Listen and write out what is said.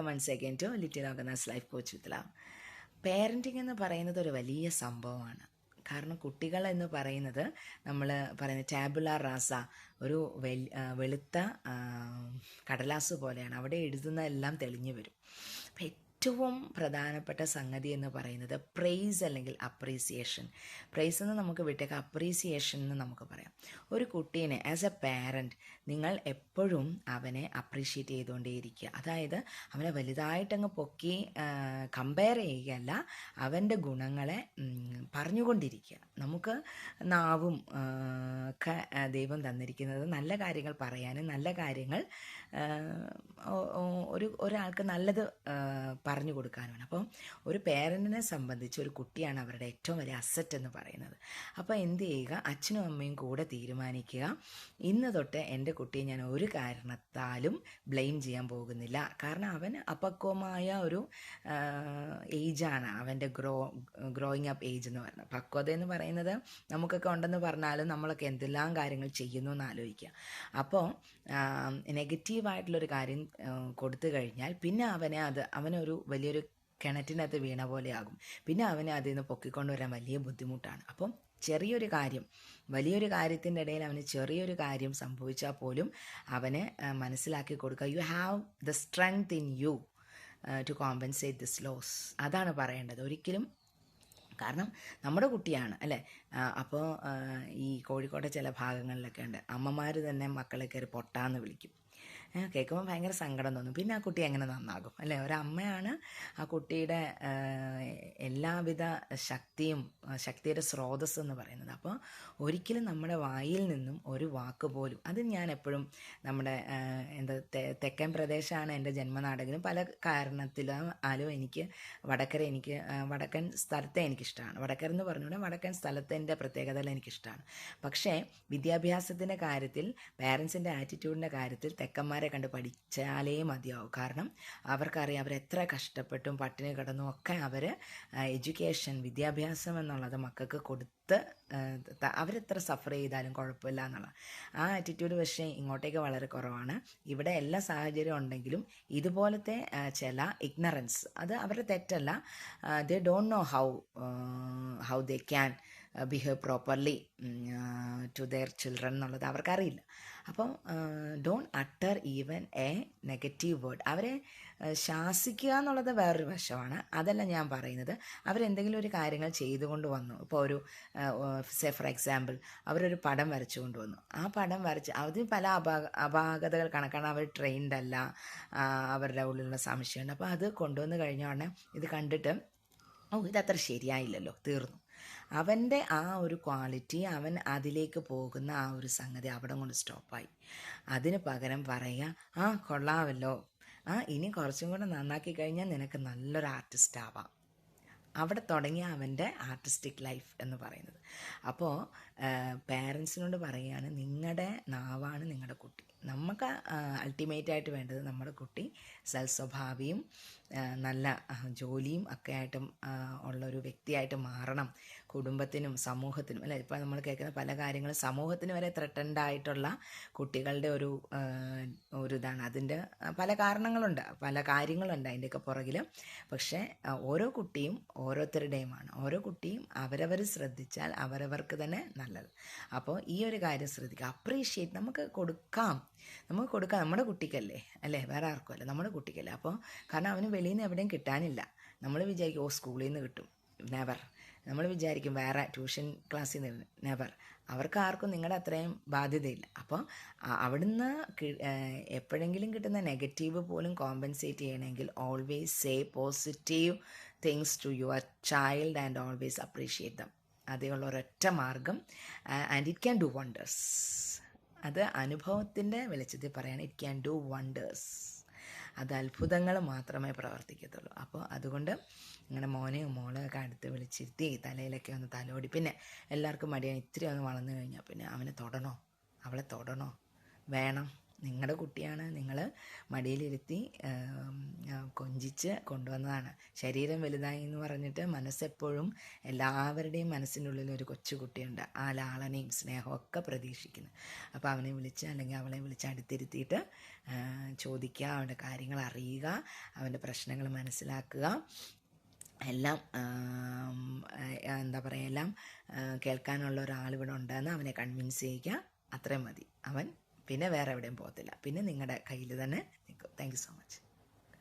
Once again to little organise life coach with parenting എന്ന് പറയുന്നത് ഒരു വലിയ സംഭവമാണ്. കാരണം കുട്ടികൾ എന്ന് പറയുന്നത് നമ്മൾ പറയുന്ന ടാബുല റാസ ഒരു വെളുത്ത കടലാസ് പോലെയാണ്. അവിടെ എഴുതുന്ന എല്ലാം തെളിഞ്ഞു വരും. അപ്പം ഏറ്റവും പ്രധാനപ്പെട്ട സംഗതി എന്ന് പറയുന്നത് പ്രൈസ് അല്ലെങ്കിൽ അപ്രീസിയേഷൻ പ്രൈസ് എന്ന് നമുക്ക് വിട്ടേക്ക് അപ്രീസിയേഷൻ എന്ന് നമുക്ക് പറയാം. ഒരു കുട്ടീനെ ആസ് എ പാരന്റ് നിങ്ങൾ എപ്പോഴും അവനെ അപ്രീഷിയേറ്റ് ചെയ്തുകൊണ്ടേയിരിക്കുക. അതായത് അവനെ വലുതായിട്ടങ്ങ് പൊക്കി കമ്പയർ ചെയ്യുകയല്ല അവന്റെ ഗുണങ്ങളെ പറഞ്ഞുകൊണ്ടിരിക്കുക. നമുക്ക് നാവും ഒക്കെ ദൈവം തന്നിരിക്കുന്നത് നല്ല കാര്യങ്ങൾ പറയാനും നല്ല കാര്യങ്ങൾ ഒരു ഒരാൾക്ക് നല്ലത് ആ, പറഞ്ഞു കൊടുക്കാനുമാണ് അപ്പം ഒരു പേരന്റിനെ സംബന്ധിച്ച് ഒരു കുട്ടിയാണ് അവരുടെ ഏറ്റവും വലിയ അസറ്റ് എന്ന് പറയുന്നത്. അപ്പോൾ എന്ത് ചെയ്യുക? അച്ഛനും അമ്മയും കൂടെ തീരുമാനിക്കുക. ഇന്ന് തൊട്ട് എന്റെ കുട്ടിയെ ഞാൻ ഒരു കാരണത്താലും ബ്ലെയിം ചെയ്യാൻ പോകുന്നില്ല. കാരണം അവൻ അപക്വമായ ഒരു ഏജാണ് അവന്റെ ഗ്രോ ഗ്രോയിങ് അപ്പ് ഏജ് എന്ന് പറയുന്നത്. പക്വത എന്ന് പറയുന്നത് നമുക്കൊക്കെ ഉണ്ടെന്ന് പറഞ്ഞാലും നമ്മളൊക്കെ എന്തെല്ലാം കാര്യങ്ങൾ ചെയ്യുന്നു എന്ന് ആലോചിക്കുക. അപ്പോൾ നെഗറ്റീവായിട്ടുള്ളൊരു കാര്യം കൊടുത്തു കഴിഞ്ഞാൽ പിന്നെ അവനെ അത് അവനൊരു വലിയൊരു കിണറ്റിനകത്ത് വീണ പോലെയാകും. പിന്നെ അവനെ അതിൽ നിന്ന് പൊക്കിക്കൊണ്ടുവരാൻ വലിയ ബുദ്ധിമുട്ടാണ്. അപ്പം ചെറിയൊരു കാര്യം വലിയൊരു കാര്യത്തിന്റെ ഇടയിൽ അവന് ചെറിയൊരു കാര്യം സംഭവിച്ചാൽ പോലും അവനെ മനസ്സിലാക്കി കൊടുക്കുക. You have the strength in you to compensate this loss അതാണ് പറയേണ്ടത്. ഒരിക്കലും കാരണം നമ്മുടെ കുട്ടിയാണ് അല്ലേ? അപ്പോൾ ഈ കോഴിക്കോട്ടെ ചില ഭാഗങ്ങളിലൊക്കെ ഉണ്ട്. അമ്മമാർ തന്നെ മക്കളെ കയറി പൊട്ടാന്ന് വിളിക്കും. കേൾക്കുമ്പോൾ ഭയങ്കര സങ്കടം തോന്നും. പിന്നെ ആ കുട്ടി എങ്ങനെ നന്നാകും? അല്ലേ? ഒരമ്മയാണ് ആ കുട്ടിയുടെ എല്ലാവിധ ശക്തിയും ശക്തിയുടെ സ്രോതസ് എന്ന് പറയുന്നത്. അപ്പോൾ ഒരിക്കലും നമ്മുടെ വായിൽ നിന്നും ഒരു വാക്ക് പോലും അത് ഞാൻ എപ്പോഴും നമ്മുടെ എന്താ തെക്കൻ പ്രദേശമാണ് എന്റെ ജന്മനാടെങ്കിലും പല കാരണത്തിലും എനിക്ക് വടക്കര എനിക്ക് വടക്കൻ സ്ഥലത്തെ എനിക്കിഷ്ടമാണ്. വടക്കര എന്ന് പറഞ്ഞുകൊണ്ട് വടക്കൻ സ്ഥലത്തിന്റെ പ്രത്യേകതകൾ എനിക്കിഷ്ടമാണ്. പക്ഷേ വിദ്യാഭ്യാസത്തിന്റെ കാര്യത്തിൽ പാരൻസിന്റെ ആറ്റിറ്റ്യൂഡിന്റെ കാര്യത്തിൽ തെക്കന്മാരെ കണ്ട് പഠിച്ചാലേ മതിയാവും. കാരണം അവർക്കറിയാം അവരെത്ര കഷ്ടപ്പെട്ടും പട്ടിണി കിടന്നും ഒക്കെ അവർ എഡ്യൂക്കേഷൻ വിദ്യാഭ്യാസം എന്നുള്ളത് മക്കൾക്ക് കൊടുത്ത് അവരെത്ര സഫർ ചെയ്താലും കുഴപ്പമില്ല എന്നുള്ള ആ ആറ്റിറ്റ്യൂഡ് പക്ഷേ ഇങ്ങോട്ടേക്ക് വളരെ കുറവാണ്. ഇവിടെ എല്ലാ സാഹചര്യം ഉണ്ടെങ്കിലും ഇതുപോലത്തെ ചില ഇഗ്നറൻസ് അത് അവരുടെ തെറ്റല്ല. They don't know how how they can behave properly to their children എന്നുള്ളത് അവർക്കറിയില്ല. അപ്പം don't utter even a negative word അവരെ ശാസിക്കുക എന്നുള്ളത് വേറൊരു വശമാണ്. അതല്ല ഞാൻ പറയുന്നത്. അവരെന്തെങ്കിലും ഒരു കാര്യങ്ങൾ ചെയ്തുകൊണ്ട് വന്നു. ഇപ്പോൾ ഒരു സേ ഫോർ എക്സാമ്പിൾ അവരൊരു പടം വരച്ചു കൊണ്ടുവന്നു ആ പടം വരച്ച് അതിന് പല അപാക അപാകതകൾ കണക്കാണ്. അവർ ട്രെയിൻഡ് അല്ല. അവരുടെ ഉള്ളിലുള്ള സംശയമുണ്ട്. അപ്പോൾ അത് കൊണ്ടുവന്ന് കഴിഞ്ഞ ഉടനെ ഇത് കണ്ടിട്ട് ഓ ഇതത്ര ശരിയായില്ലല്ലോ. തീർന്നു. അവന്റെ ആ ഒരു ക്വാളിറ്റി അവൻ അതിലേക്ക് പോകുന്ന ആ ഒരു സംഗതി അവിടെ കൊണ്ട് സ്റ്റോപ്പായി. അതിന് പകരം പറയുക ആ കൊള്ളാവല്ലോ. ആ ഇനി കുറച്ചും കൂടെ നന്നാക്കി കഴിഞ്ഞാൽ നിനക്ക് നല്ലൊരു ആർട്ടിസ്റ്റ് ആവാം. അവിടെ തുടങ്ങി അവന്റെ ആർട്ടിസ്റ്റിക് ലൈഫ് എന്ന് പറയുന്നത്. അപ്പോൾ പേരൻസിനോട് പറയുകയാണ് നിങ്ങളുടെ നാവാണ് നിങ്ങളുടെ കുട്ടി. നമുക്ക് അൾട്ടിമേറ്റായിട്ട് വേണ്ടത് നമ്മുടെ കുട്ടി സൽസ്വഭാവിയും നല്ല ജോലിയും ഒക്കെ ആയിട്ടും ഉള്ളൊരു വ്യക്തിയായിട്ട് മാറണം. കുടുംബത്തിനും സമൂഹത്തിനും അല്ലെ? ഇപ്പോൾ നമ്മൾ കേൾക്കുന്ന പല കാര്യങ്ങളും സമൂഹത്തിന് വരെ ത്രട്ടൻഡ് ആയിട്ടുള്ള കുട്ടികളുടെ ഒരു ഒരു ഇതാണ്. അതിന്റെ പല കാരണങ്ങളുണ്ട് പല കാര്യങ്ങളുണ്ട് അതിന്റെയൊക്കെ പുറകിൽ പക്ഷേ ഓരോ കുട്ടിയും ഓരോരുത്തരുടെയുമാണ്. ഓരോ കുട്ടിയും അവരവർ ശ്രദ്ധിച്ചാൽ അവരവർക്ക് തന്നെ നല്ലത്. അപ്പോൾ ഈ ഒരു കാര്യം ശ്രദ്ധിക്കുക. അപ്രീഷിയേറ്റ് നമുക്ക് കൊടുക്കാം. നമുക്ക് കൊടുക്കാം. നമ്മുടെ കുട്ടിക്കല്ലേ? അല്ലേ? വേറെ ആർക്കുമല്ല. നമ്മുടെ കുട്ടിക്കല്ലേ. അപ്പോൾ കാരണം അവന് വെളിയിൽ നിന്ന് എവിടെയും കിട്ടാനില്ല. നമ്മൾ വിചാരിക്കും ഓ സ്കൂളിൽ നിന്ന് കിട്ടും. നെവർ നമ്മൾ വിചാരിക്കും വേറെ ട്യൂഷൻ ക്ലാസ്സിൽ നിന്ന് നെവർ അവർക്ക് ആർക്കും നിങ്ങളുടെ അത്രയും ബാധ്യതയില്ല. അപ്പോൾ അവിടുന്ന് എപ്പോഴെങ്കിലും കിട്ടുന്ന നെഗറ്റീവ് പോലും കോമ്പൻസേറ്റ് ചെയ്യണമെങ്കിൽ always say positive things to your child and always appreciate them അതേയുള്ള ഒരൊറ്റ മാർഗം. And it can do wonders അത് അനുഭവത്തിന്റെ വെളിച്ചത്തിൽ പറയാണ്. ഇറ്റ് ക്യാൻ ഡു വണ്ടേഴ്സ് അത് അത്ഭുതങ്ങൾ മാത്രമേ പ്രവർത്തിക്കത്തുള്ളൂ. അപ്പോൾ അതുകൊണ്ട് ഇങ്ങനെ മോനെയും മോളെയൊക്കെ അടുത്ത് വിളിച്ചിരുത്തി തലയിലൊക്കെ ഒന്ന് തലോടി. പിന്നെ എല്ലാവർക്കും മടിയാണ് ഇത്തിരി ഒന്ന് വളർന്നു കഴിഞ്ഞാൽ പിന്നെ അവനെ തൊടണോ? അവളെ തൊടണോ? വേണം. നിങ്ങളുടെ കുട്ടിയാണ് നിങ്ങൾ മടിയിലിരുത്തി കൊഞ്ചിച്ച് കൊണ്ടുവന്നതാണ്. ശരീരം വലുതായി എന്ന് പറഞ്ഞിട്ട് മനസ്സെപ്പോഴും എല്ലാവരുടെയും മനസ്സിനുള്ളിൽ ഒരു കൊച്ചുകുട്ടിയുണ്ട്. ആ ലാളനയും സ്നേഹമൊക്കെ പ്രതീക്ഷിക്കുന്നു. അപ്പോൾ അവനെ വിളിച്ച് അല്ലെങ്കിൽ അവളെ വിളിച്ച് അടുത്തിരുത്തിയിട്ട് ചോദിക്കുക അവന്റെ കാര്യങ്ങൾ അറിയുക അവന്റെ പ്രശ്നങ്ങൾ മനസ്സിലാക്കുക. എല്ലാം എന്താ പറയുക എല്ലാം കേൾക്കാനുള്ള കേൾക്കാനുള്ള ഒരാളിവിടെ ഉണ്ടെന്ന് അവനെ കൺവിൻസ് ചെയ്യുക അത്രയും മതി. അവൻ പിന്നെ വേറെ എവിടെയും പോകത്തില്ല. പിന്നെ നിങ്ങളുടെ കയ്യിൽ തന്നെ നിൽക്കും. Thank so much